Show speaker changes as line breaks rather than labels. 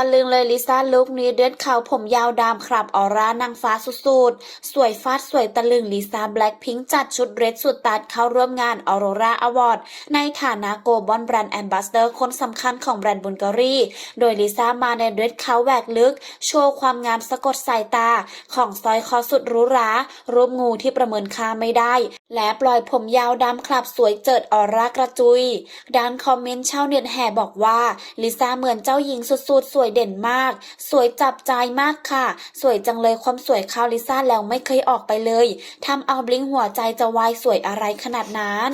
ตะลึงเลยลิซ่าลุคนี้เด็ดเขาผมยาวดำครับออร่านางฟ้าสุดๆ สวยฟาดสวยตะลึงลิซ่าแบล็คพิงจัดชุดเรดสุดตัดเข้าร่วมงานออโรราอวอร์ดในฐานะโกลบอลแบรนด์แอมบาสเดอร์คนสำคัญของแบรนด์บุลการี โดยลิซ่ามาในเดรสเขาแหวกลึก โชว์ความงามสะกดสายตา ของสร้อยคอสุดหรูหรารูปงูที่ประเมินค่าไม่ได้ และปล่อยผมยาวดำคลับสวยเจิดออร่ากระจุยด้านคอมเมนต์ชาวเน็ตแห่บอกว่าลิซ่าเหมือนเจ้าหญิงสุดๆสวยเด่นมาก สวยจับใจมากค่ะ สวยจังเลยความสวยคาวลิซ่าแล้วไม่เคยออกไปเลยทำเอาบลิงหัวใจจะวายสวยอะไรขนาดนั้น